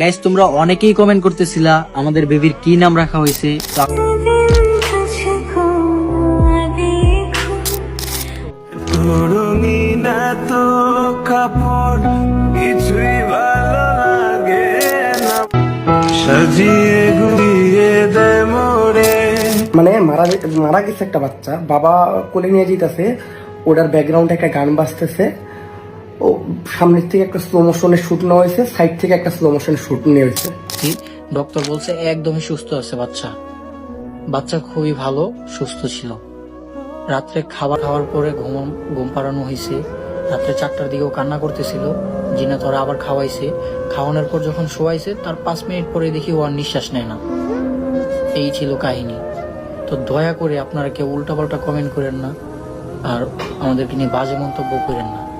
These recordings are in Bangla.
গাইস তোমরা অনেকেই কমেন্ট করতেছিলা আমাদের বেবির কি নাম রাখা হয়েছে? তো তো কাপড় কিছুই ভালো লাগে না। সাজিয়ে গুলিয়ে দেয় মোরে মানে মারা মারা গেছে একটা বাচ্চা বাবা কোলে নিয়ে যেতেছে ওটার ব্যাকগ্রাউন্ডে একটা গান বাজতেছে। ও সামনের থেকে একটা স্লো মোশনের শুট নেওয়া হয়েছে সাইড থেকে একটা স্লো মোশন শুট নেওয়া হয়েছে। ডক্টর বলছে একদমই সুস্থ আছে বাচ্চা। বাচ্চা খুবই ভালো, সুস্থ ছিল। রাত্রে খাবার খাওয়ার পরে ঘুম ঘুম পাড়ানো হয়েছে। রাত্রে চারটার দিকেও কান্না করতেছিল। জিনা তোরা আবার খাওয়াইছে। খাওয়ানোর পর যখন শোয়াইছে, তার পাঁচ মিনিট পরে দেখি ও আর নিঃশ্বাস নেয় না। এই ছিল কাহিনী। তো দয়া করে আপনারা কেউ উল্টাপাল্টা কমেন্ট করেন না। আর আমাদেরকে নিয়ে বাজে মন্তব্য করেন না।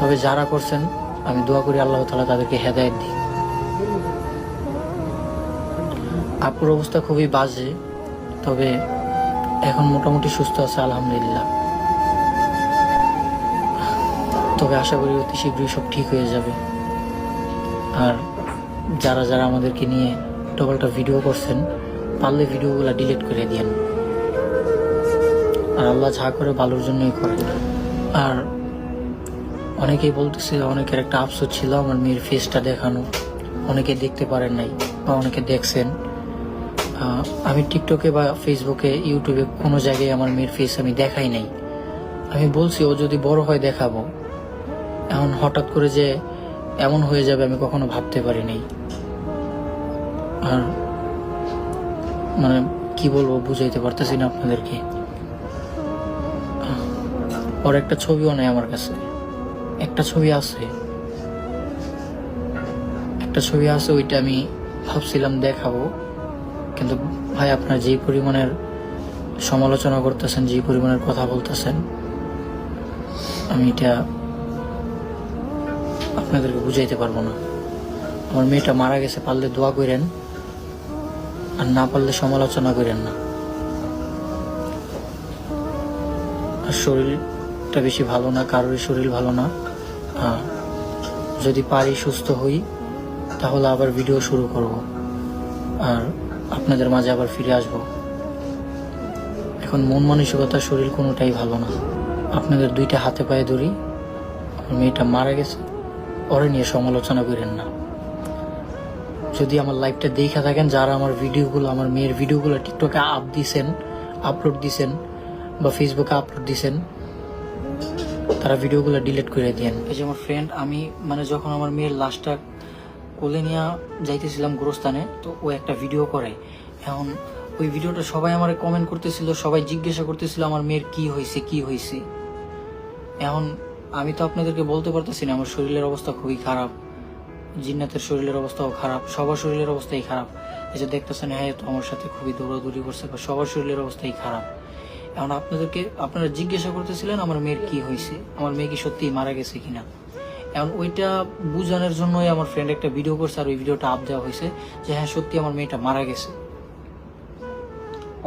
তবে যারা করছেন, আমি দোয়া করি আল্লাহ তালা তাদেরকে হেদায়ত দিই আপুর অবস্থা খুবই বাজে, তবে এখন মোটামুটি সুস্থ আছে, আলহামদুলিল্লাহ। তবে আশা করি অতি শীঘ্রই সব ঠিক হয়ে যাবে। আর যারা যারা আমাদেরকে নিয়ে ডবলটা ভিডিও করছেন, পারলে ভিডিওগুলো ডিলিট করে দিয়েন। আর আল্লাহ যা করে ভালোর জন্যই করে আর অনেকেই বলতেছে, অনেকের একটা আফসোস ছিল আমার মেয়ের ফেসটা দেখানো। অনেকে দেখতে পারেন নাই বা অনেকে দেখছেন। আমি টিকটকে বা ফেসবুকে ইউটিউবে কোনো জায়গায় আমার মেয়ের ফেস আমি দেখাই নাই। আমি বলছি, ও যদি বড় হয় দেখাবো। এমন হঠাৎ করে যে এমন হয়ে যাবে আমি কখনো ভাবতে পারি নাই। আর মানে কি বলব, বুঝাইতে পারতেছি না আপনাদেরকে। ওর একটা ছবিও নেই আমার কাছে। একটা ছবি আছে। একটা ছবি আছে, ওইটা আমি ভাবছিলাম দেখাবো। কিন্তু ভাই, আপনার যে পরিমাণের সমালোচনা করতেছেন, যে পরিমাণের কথা বলতেছেন, আমি এটা আপনাদেরকে বুঝাইতে পারব না। আমার মেয়েটা মারা গেছে, পারলে দোয়া করেন, আর না পারলে সমালোচনা করেন না। আর শরীরটা বেশি ভালো না, কারোরই শরীর ভালো না। যদি পারি সুস্থ হই, তাহলে আবার ভিডিও শুরু করব। আর আপনাদের মাঝে আবার ফিরে আসব। এখন মন মানসিকতা শরীর কোনোটাই ভালো না। আপনাদের দুইটা হাতে পায়ে ধরি মেয়েটা মারা গেছে, ওরে নিয়ে সমালোচনা করেন না। যদি আমার লাইফটা দেখে থাকেন, যারা আমার ভিডিওগুলো আমার মেয়ের ভিডিওগুলো টিকটকে আপ দিছেন আপলোড দিছেন, বা ফেসবুকে আপলোড দিছেন তারা ভিডিওগুলো ডিলিট করে দেন। এই যে আমার ফ্রেন্ড আমি মানে যখন আমার মেয়ের লাশটা কোলে নিয়ে যাইতেছিলাম গোরস্থানে, তো ও একটা ভিডিও করে। এখন ওই ভিডিওটা সবাই আমার কমেন্ট করতেছিল, সবাই জিজ্ঞাসা করতেছিল আমার মেয়ের কি হয়েছে কি হয়েছে। এখন আমি তো আপনাদেরকে বলতে পারতেছি না, আমার শরীরের অবস্থা খুবই খারাপ। জিন্নাতের শরীরের অবস্থাও খারাপ, সবার শরীরের অবস্থাই খারাপ। এই যে দেখতেছেন হ্যাঁ তো আমার সাথে খুবই দৌড়াদৌড়ি করছে, বা সবার শরীরের অবস্থাই খারাপ। এখন আপনাদেরকে আপনারা জিজ্ঞাসা করতেছিলেন, আমার মেয়ের কি হয়েছে? আমার মেয়ে কি সত্যিই মারা গেছে কিনা? এখন ওইটা বোঝানোর জন্যই আমার ফ্রেন্ড একটা ভিডিও করছে, আর ওই ভিডিওটা আপ দেওয়া হয়েছে যে হ্যাঁ সত্যি আমার মেয়েটা মারা গেছে।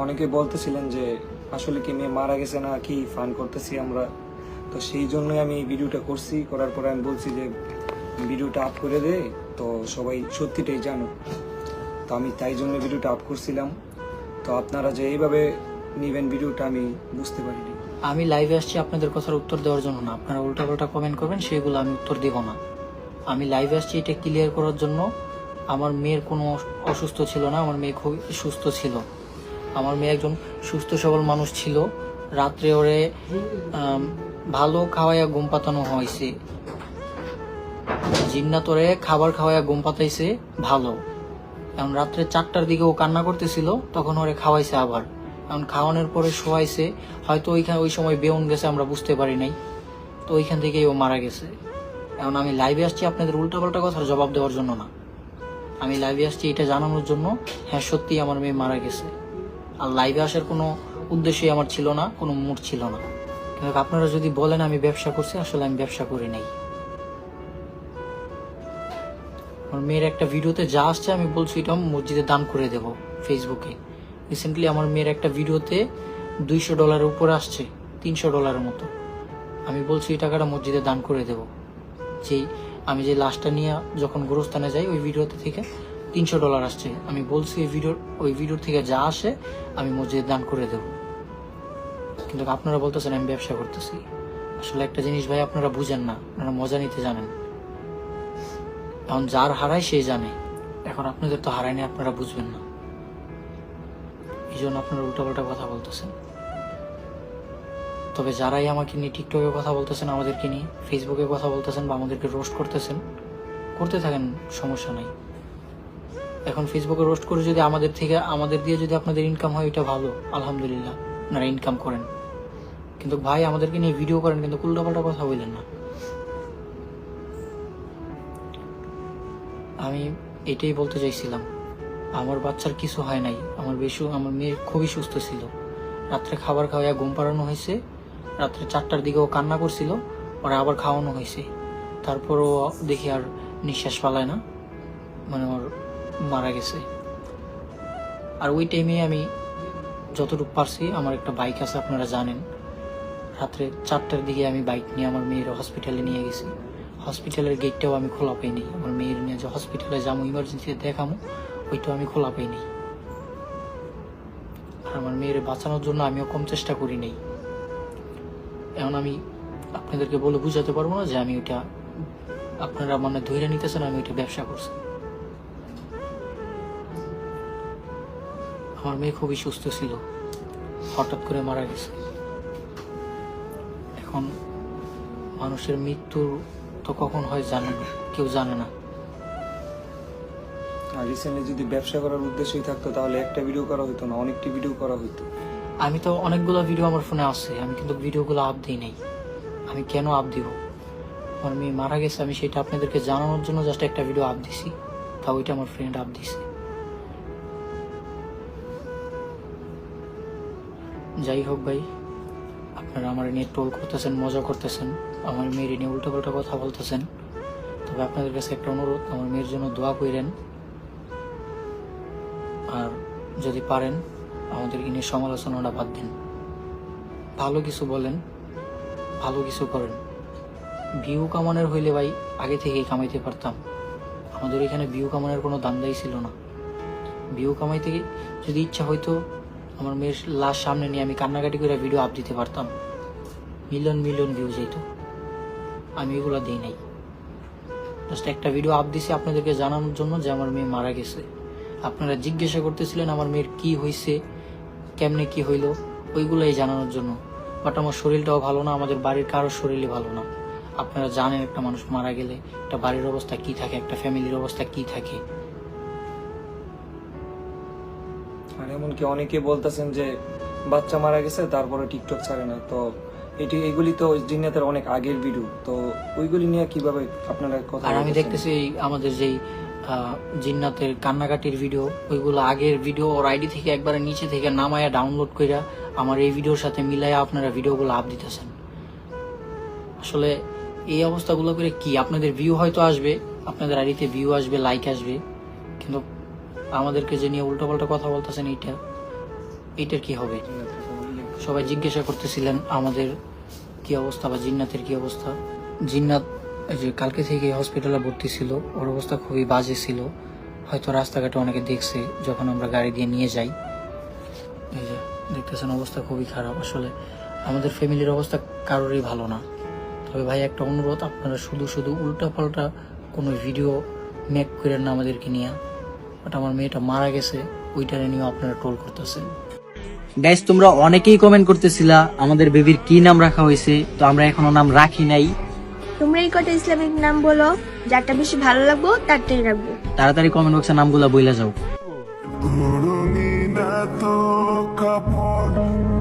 অনেকে বলতেছিলেন যে, আসলে কি মেয়ে মারা গেছে না, কি ফান করতেছি আমরা? তো সেই জন্যই আমি ভিডিওটা করছি। করার পরে আমি বলছি যে ভিডিওটা আপ করে দে, তো সবাই সত্যিটাই জানো তো আমি তাই জন্য ভিডিওটা আপ করছিলাম। তো আপনারা যে এইভাবে নেবেন ভিডিওটা আমি বুঝতে পারিনি। আমি লাইভে আসছি, আপনাদের কথার উত্তর দেওয়ার জন্য না। আপনারা উল্টা উল্টাপাল্টা কমেন্ট করবেন, সেগুলো আমি উত্তর দেব না। আমি লাইভে আসছি, এটা ক্লিয়ার করার জন্য। আমার মেয়ের কোনো অস- অসুস্থ ছিল না, আমার মেয়ে খুবই সুস্থ ছিল। আমার মেয়ে একজন সুস্থ সবল মানুষ ছিল। রাত্রে ওরে ভালো খাওয়াইয়া ঘুম পাতানো হয়েছে। জিন্নাত ওরে খাবার খাওয়াইয়া ঘুম পাতাইছে ভালো। এখন রাত্রে চারটার দিকে ও কান্না করতেছিল, তখন ওরে খাওয়াইছে আবার। এখন খাওয়ানোর পরে শোয়াইছে, হয়তো ওইখানে ওই সময় বেউন গেছে, আমরা বুঝতে পারি নাই। তো ওইখান থেকেই ও মারা গেছে। এখন আমি লাইভে আসছি আপনাদের উল্টাপাল্টা কথার জবাব দেওয়ার জন্য না। আমি লাইভে আসছি এটা জানানোর জন্য হ্যাঁ সত্যিই আমার মেয়ে মারা গেছে। আর লাইভে আসার কোনো উদ্দেশ্যই আমার ছিল না, কোনো মুড ছিল না। কিন্তু আপনারা যদি বলেন আমি ব্যবসা করছি, আসলে আমি ব্যবসা করি নাই। আমার মেয়ের একটা ভিডিওতে যা আসছে আমি বলছি, এটা মসজিদে দান করে দেব ফেসবুকে রিসেন্টলি আমার মেয়ের একটা ভিডিওতে দুইশো ডলারের উপর আসছে, তিনশো ডলারের মতো। আমি বলছি, এই টাকাটা মসজিদে দান করে দেব। যেই আমি যে লাশটা নিয়ে যখন গোরস্থানে যাই, ওই ভিডিওতে থেকে তিনশো ডলার আসছে। আমি বলছি ওই ভিডিওর ওই ভিডিওর থেকে যা আসে, আমি মসজিদে দান করে দেব। কিন্তু আপনারা বলতেছেন, আমি ব্যবসা করতেছি। আসলে একটা জিনিস ভাই, আপনারা বুঝেন না, আপনারা মজা নিতে জানেন। এখন যার হারায় সে জানে। এখন আপনাদের তো হারায়নি আপনারা বুঝবেন না। এই জন্য আপনারা উল্টাপাল্টা কথা বলতেছেন। তবে যারাই আমাকে নিয়ে টিকটকে কথা বলতেছেন, আমাদেরকে নিয়ে ফেসবুকে কথা বলতেছেন বা আমাদেরকে রোস্ট করতেছেন, করতে থাকেন, সমস্যা নাই। এখন ফেসবুকে রোস্ট করে যদি আমাদের থেকে, আমাদের দিয়ে যদি আপনাদের ইনকাম হয়, এটা ভালো, আলহামদুলিল্লাহ। আপনারা ইনকাম করেন। কিন্তু ভাই, আমাদেরকে নিয়ে ভিডিও করেন, কিন্তু উল্টাপাল্টা কথা বললেন না। আমি এটাই বলতে চাইছিলাম, আমার বাচ্চার কিছু হয় নাই। আমার বেশি আমার মেয়ে খুবই সুস্থ ছিল। রাত্রে খাবার খাওয়াইয়া ঘুম পাড়ানো হয়েছে। রাত্রে চারটার ও কান্না করছিল, ওরা আবার খাওয়ানো হয়েছে। তারপরও দেখি আর নিঃশ্বাস পালায় না মানে ওর মারা গেছে। আর ওই টাইমে আমি যতটুকু পারছি, আমার একটা বাইক আছে, আপনারা জানেন। রাত্রে চারটার দিকে আমি বাইক নিয়ে আমার মেয়ের হসপিটালে নিয়ে গেছি। হসপিটালের গেটটাও আমি খোলা পাইনি। আমার মেয়ের নিয়ে যে হসপিটালে যাব ইমার্জেন্সিতে দেখামো, ওইটাও আমি খোলা পাইনি। আমার মেয়ের বাঁচানোর জন্য আমিও কম চেষ্টা করি নাই। এখন আমি আপনাদেরকে বলে বুঝাতে পারব না যে আমি ওইটা আপনারা মানে ধৈর্য নিতেছেন, আমি ওইটা ব্যবসা করছি। আমার মেয়ে খুবই সুস্থ ছিল। হঠাৎ করে মারা গেছে। এখন মানুষের মৃত্যু তো কখন হয় জানে কেউ জানে না। আর রিসেন্টলি যদি ব্যবসা করার উদ্দেশ্যই থাকতো, তাহলে একটা ভিডিও করা হতো না, অনেকটি ভিডিও করা হতো আমি তো অনেকগুলো ভিডিও আমার ফোনে আছে, আমি কিন্তু ভিডিওগুলো আপ দিই নাই। আমি কেন আপ দিব? আমার মেয়ে মারা গেছে, আমি সেটা আপনাদেরকে জানানোর জন্য জাস্ট একটা ভিডিও আপ দিছি তা ওইটা আমার ফ্রেন্ড আপ দিছে। যাই হোক ভাই, আপনারা আমার নিয়ে টোল করতেছেন, মজা করতেছেন, আমার মেয়ের নিয়ে উল্টোপাল্টা কথা বলতেছেন, তবে আপনাদের কাছে একটা অনুরোধ, আমার মেয়ের জন্য দোয়া করেন আর যদি পারেন আমাদেরকে নিয়ে সমালোচনাটা বাদ দিন। ভালো কিছু বলেন, ভালো কিছু করেন। ভিউ কামানের হইলে ভাই, আগে থেকেই কামাইতে পারতাম। আমাদের এখানে ভিউ কামানের কোনো দান্দাই ছিল না। ভিউ কামাইতে যদি ইচ্ছা হইতো, আমার মেয়ের লাশ সামনে নিয়ে আমি কান্নাকাটি করে ভিডিও আপ দিতে পারতাম। মিলিয়ন মিলিয়ন ভিউ যেত আমি এগুলো দিই নাই। জাস্ট একটা ভিডিও আপ দিছি আপনাদেরকে জানানোর জন্য যে আমার মেয়ে মারা গেছে। আপনারা জিজ্ঞাসা করতেছিলেন আমার মেয়ের কি হয়েছে কেমনে কি হইল ওইগুলাই জানানোর জন্য। বাট আমার শরীরটাও ভালো না আমাদের বাড়ির কারোর শরীরই ভালো না। আপনারা জানেন একটা মানুষ মারা গেলে একটা বাড়ির অবস্থা কি থাকে একটা ফ্যামিলির অবস্থা কি থাকে। আর এমনকি অনেকে বলতেছেন যে বাচ্চা মারা গেছে তারপরে টিকটক ছাড়ে না। তো এটি এগুলি তো জিন্নাতের অনেক আগের ভিডিও তো ওইগুলি নিয়ে কীভাবে আপনারা কথা আর আমি? দেখতেছি আমাদের যেই জিন্নাতের কান্নাকাটির ভিডিও ওইগুলো আগের ভিডিও ওর আইডি থেকে একবারে নিচে থেকে নামায়া ডাউনলোড কইরা আমার এই ভিডিওর সাথে মিলাইয়া আপনারা ভিডিওগুলো আপ দিতেছেন। আসলে এই অবস্থাগুলো করে কি? আপনাদের ভিউ হয়তো আসবে, আপনাদের আইডিতে ভিউ আসবে লাইক আসবে, কিন্তু আমাদেরকে যে নিয়ে উল্টোপাল্টা কথা বলতেছেন এইটা, এইটার কি হবে? সবাই জিজ্ঞাসা করতেছিলেন আমাদের কি অবস্থা বা জিন্নাতের কি অবস্থা? জিন্নাত যে কালকে থেকে হসপিটালে ভর্তি ছিল, ওর অবস্থা খুবই বাজে ছিল। হয়তো রাস্তাঘাটে অনেকে দেখছে, যখন আমরা গাড়ি দিয়ে নিয়ে যাই। এই যে দেখতেছেন অবস্থা খুবই খারাপ। আসলে আমাদের ফ্যামিলির অবস্থা কারোরই ভালো না। তবে ভাই, একটা অনুরোধ, আপনারা শুধু শুধু উল্টাপাল্টা কোনো ভিডিও মেক করেন না আমাদেরকে নিয়ে। বাট আমার মেয়েটা মারা গেছে, ওইটারে নিয়েও আপনারা ট্রোল করতেছেন। গাইস তোমরা অনেকেই কমেন্ট করতেছিলা, আমাদের বেবির কি নাম রাখা হয়েছে? তো আমরা এখনও নাম রাখি নাই। তোমরা এই কটা ইসলামিক নাম বলো যারটা বেশি ভালো লাগবো তারটাই রাখব। তাড়াতাড়ি কমেন্ট বক্সে নামগুলো বইলা যাও। কাপড়